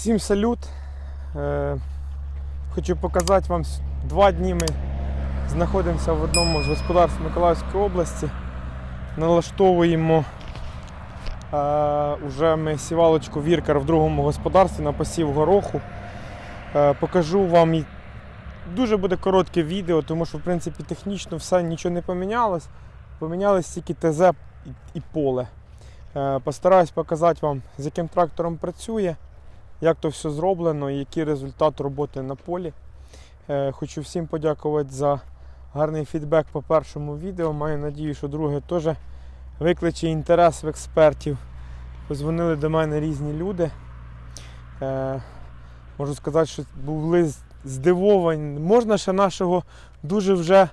Всім салют. Е, Хочу показати вам два дні ми знаходимося в одному з господарств Миколаївської області. Налаштовуємо е, уже ми сівалочку Віркар в другому господарстві на посів гороху. Е, покажу вам дуже буде коротке відео, тому що в принципі технічно все нічого не помінялось. Помінялось тільки ТЗ і, поле. Е, Постараюсь показати вам, з яким трактором працює, як то все зроблено і який результат роботи на полі. Е, Хочу всім подякувати за гарний фідбек по першому відео. Маю надію, що друге теж викличе інтерес в експертів. Позвонили до мене різні люди. Е, Можу сказати, що були здивовані. Можна ще нашого дуже вже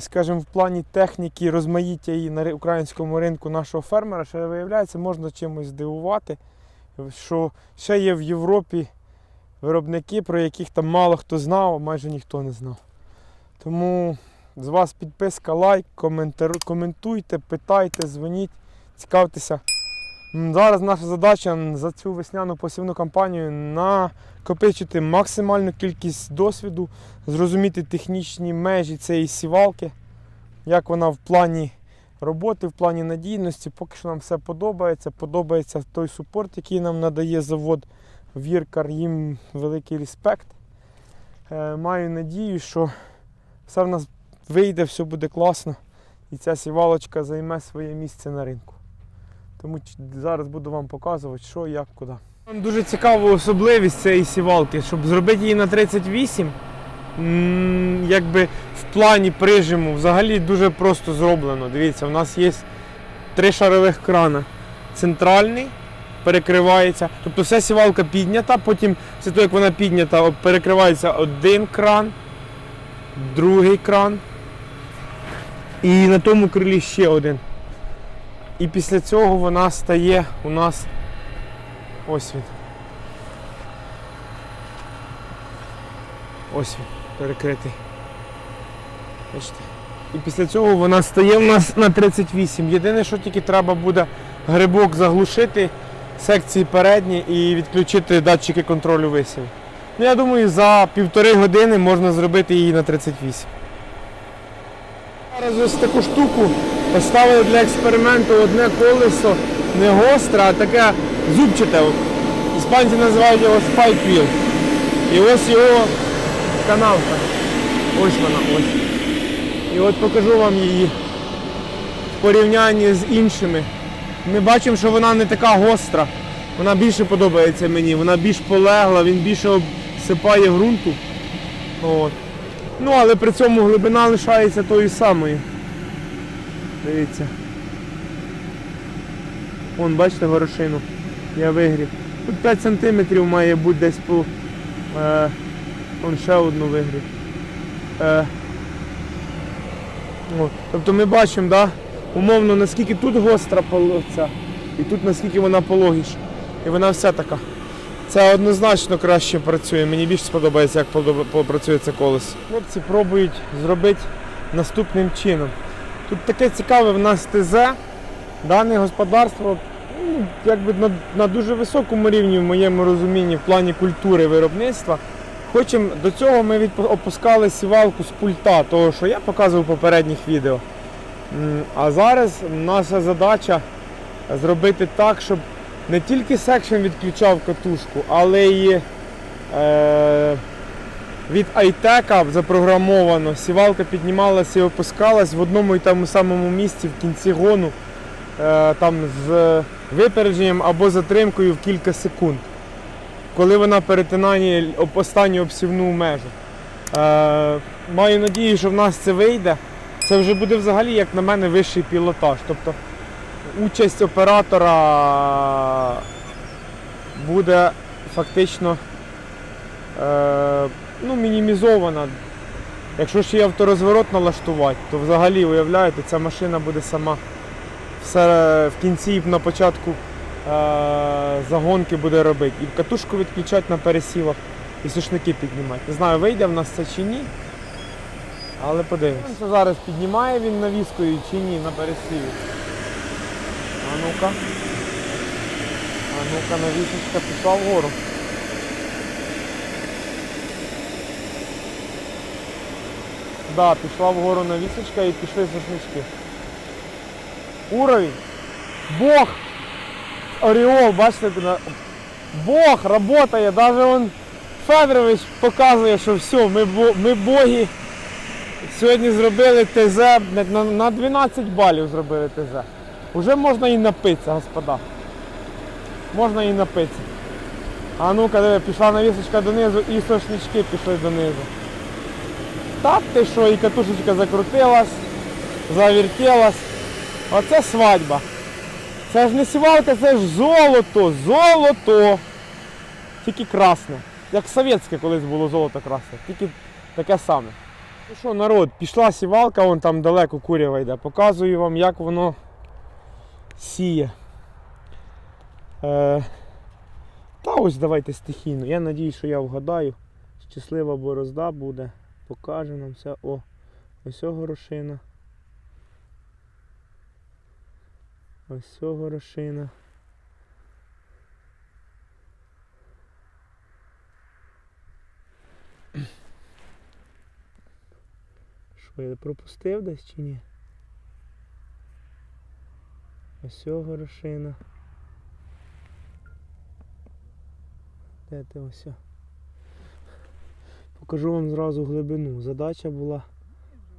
скажімо, в плані техніки розмаїття її на українському ринку нашого фермера, ще виявляється, можна чимось здивувати, що ще є в Європі виробники, про яких там мало хто знав, а майже ніхто не знав. Тому з вас підписка, лайк, коментуйте, питайте, дзвоніть, цікавтеся. Зараз наша задача за цю весняну посівну кампанію накопичити максимальну кількість досвіду, зрозуміти технічні межі цієї сівалки, як вона в плані роботи, в плані надійності. Поки що нам все подобається. Подобається той супорт, який нам надає завод Віркар. Їм великий респект. Е, Маю надію, що все в нас вийде, все буде класно. І ця сівалочка займе своє місце на ринку. Тому зараз буду вам показувати, що, як, куди. Дуже цікава особливість цієї сівалки, щоб зробити її на 38, м, якби в плані прижиму взагалі дуже просто зроблено. Дивіться, у нас є три шарових крана. Центральний перекривається. Тобто вся сівалка піднята, потім після того, як вона піднята, перекривається один кран, другий кран. І на тому крилі ще один. І після цього вона стає у нас ось він. Ось він, перекритий. Бачите. І після цього вона стає у нас на 38. Єдине, що тільки треба буде грибок заглушити, секції передні і відключити датчики контролю висіву. Ну, я думаю, за півтори години можна зробити її на 38. Зараз ось таку штуку поставили для експерименту одне колесо не гостре, а таке зубчате. Іспанці називають його spike wheel. І ось його канавка. Ось вона, ось. І от покажу вам її в порівнянні з іншими. Ми бачимо, що вона не така гостра. Вона більше подобається мені, вона більш полегла, він більше обсипає ґрунту. От. Ну, але при цьому глибина лишається тою самою. Дивіться. Вон, бачите горошину. Я вигрів. Тут 5 см має бути десь по. Е, вон ще одну вигрів. Е, от. Тобто ми бачимо, да, умовно, наскільки тут гостра полоця, і тут наскільки вона пологіша. І вона вся така. Це однозначно краще працює. Мені більше сподобається, як працює це колесо. Хлопці пробують зробити наступним чином. Тут таке цікаве в нас ТЗ. Дане господарство ну, якби на, на дуже високому рівні в моєму розумінні в плані культури виробництва. Хочемо, до цього ми опускали сівалку з пульта, того, що я показував в попередніх відео. А зараз наша задача зробити так, щоб не тільки секшн відключав катушку, але й е, від айтека запрограмовано. Сівалка піднімалася і опускалась в одному і тому самому місці в кінці гону, е, там з випередженням або затримкою в кілька секунд, коли вона перетинає останню обсівну межу. Е, маю надію, що в нас це вийде. Це вже буде взагалі, як на мене, вищий пілотаж. Тобто участь оператора буде фактично е, ну, мінімізована. Якщо ще є авторозворот налаштувати, то взагалі, уявляєте, ця машина буде сама все в кінці і на початку Е, загонки буде робити. І катушку відключати на пересівах, і сушники піднімати. Не знаю, вийде в нас це чи ні. Але подивимося. Зараз піднімає він навіскою чи ні на пересіві. А ну-ка. А ну-ка, навісочка пішла вгору. Так, да, пішла вгору навісочка і пішли сушнички. Уровень. Бог! Оріол, бачите, Бог працює, навіть он Федорович показує, що все, ми, ми боги. Сьогодні зробили ТЗ, на, на- на 12 балів зробили ТЗ. Уже можна і напитися, господа. Можна і напитися. А ну-ка, диви, пішла навісочка донизу і сошнички пішли донизу. Та ти що, і катушечка закрутилась, завертілась. Оце свадьба. Це ж не сівалка, це ж золото, золото. Тільки красне. Як совєтське колись було золото красне, тільки таке саме. Ну що, народ, пішла сівалка, вон там далеко курява йде. Показую вам, як воно сіє. Е, та ось давайте стихійно. Я надіюсь, що я вгадаю. Щаслива борозда буде. Покаже нам все. О, ось горошина. Ось цього горошина. Що, я пропустив десь чи ні? Ось цього горошина. Де ти ось? Покажу вам зразу глибину. Задача була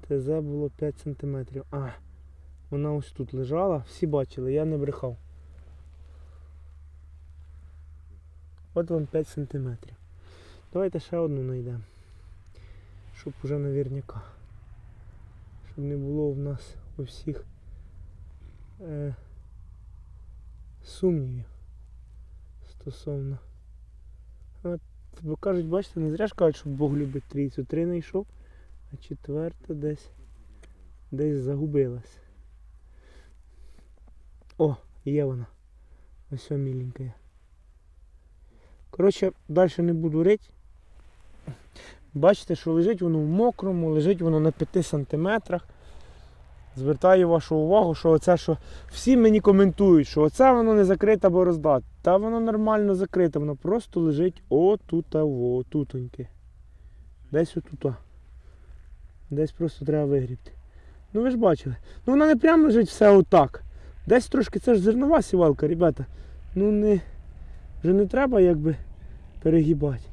ТЗ було 5 см. А, вона ось тут лежала, всі бачили, я не брехав. От вам 5 см. Давайте ще одну знайдемо. Щоб уже наверняка. Щоб не було в нас у всіх е, сумнівів стосовно. От, бо кажуть, бачите, не зря ж кажуть, що Бог любить трійцю. Три знайшов, а четверта десь десь загубилась. О, є вона. Ось міленька. Коротше, далі не буду рити. Бачите, що лежить воно в мокрому, лежить воно на 5 сантиметрах. Звертаю вашу увагу, що оце, що всі мені коментують, що оце воно не закрита борозда. Та воно нормально закрите, воно просто лежить отут, отутоньки. Десь отут. Десь просто треба вигрібти. Ну ви ж бачили. Ну вона не прямо лежить все отак. Десь трошки це ж зернова сівалка, ребята. Ну не. Вже не треба якби перегибати.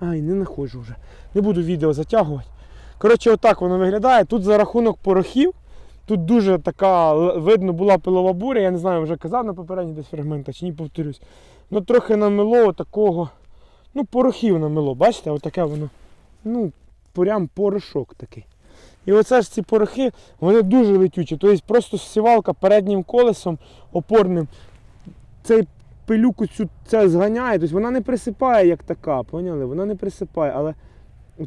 Ай, не знаходжу вже. Не буду відео затягувати. Коротше, отак воно виглядає. Тут за рахунок порохів. Тут дуже така видно була пилова буря, я не знаю, вже казав на попередній десь фрагментах, чи ні повторюсь. Ну трохи намело такого. Ну, порохів намело, бачите, отаке воно. Ну, прям порошок такий. І оце ж ці порохи, вони дуже летючі. Тобто просто сівалка переднім колесом опорним цей пилюку цю це зганяє. Тобто вона не присипає як така, поняли? Вона не присипає, але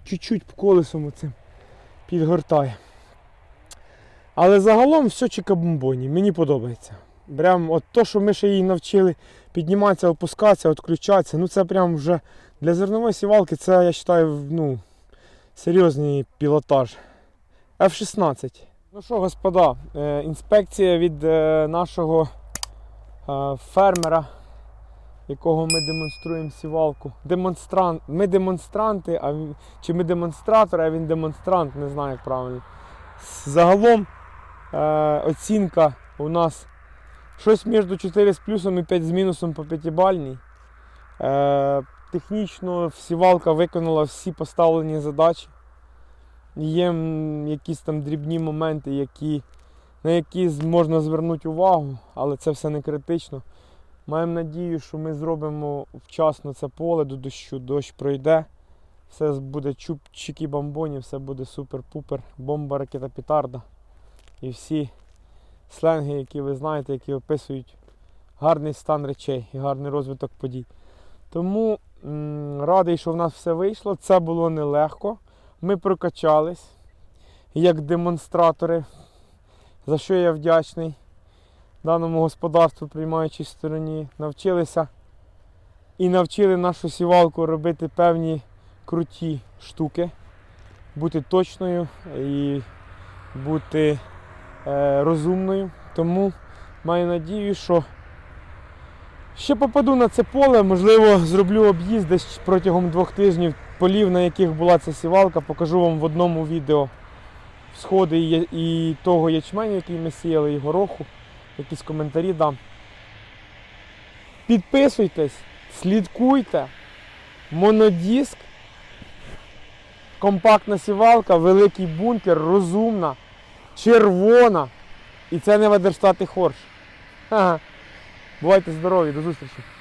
чуть-чуть колесом оцим підгортає. Але загалом все чикабомбоні, мені подобається. Прям от то, що ми ще її навчили підніматися, опускатися, відключатися, ну це прям вже для зернової сівалки це, я вважаю, ну, серйозний пілотаж. F-16. Ну що, господа, е, інспекція від е, нашого е, фермера, якого ми демонструємо сівалку. Демонстрант. Ми демонстранти, а чи ми демонстратори, а він демонстрант, не знаю як правильно. Загалом оцінка у нас щось між 4 з плюсом і 5 з мінусом по п'ятибальній. Е, технічно сівалка виконала всі поставлені задачі. Є якісь там дрібні моменти, які, на які можна звернути увагу, але це все не критично. Маємо надію, що ми зробимо вчасно це поле до дощу, дощ пройде. Все буде чубчики бомбоні, все буде супер-пупер, бомба, ракета, петарда. І всі сленги, які ви знаєте, які описують гарний стан речей і гарний розвиток подій. Тому м, радий, що в нас все вийшло. Це було нелегко. Ми прокачались як демонстратори, за що я вдячний даному господарству, приймаючій стороні. Навчилися і навчили нашу сівалку робити певні круті штуки, бути точною і бути е, розумною. Тому маю надію, що ще попаду на це поле, можливо, зроблю об'їзд десь протягом двох тижнів полів, на яких була ця сівалка, покажу вам в одному відео, сходи і, того ячменю, який ми сіяли, і гороху. Якісь коментарі дам. Підписуйтесь, слідкуйте. Монодиск, компактна сівалка, великий бункер, розумна, червона. І це не Ведерштати Хорш. Ха-ха. Бувайте здорові, до зустрічі.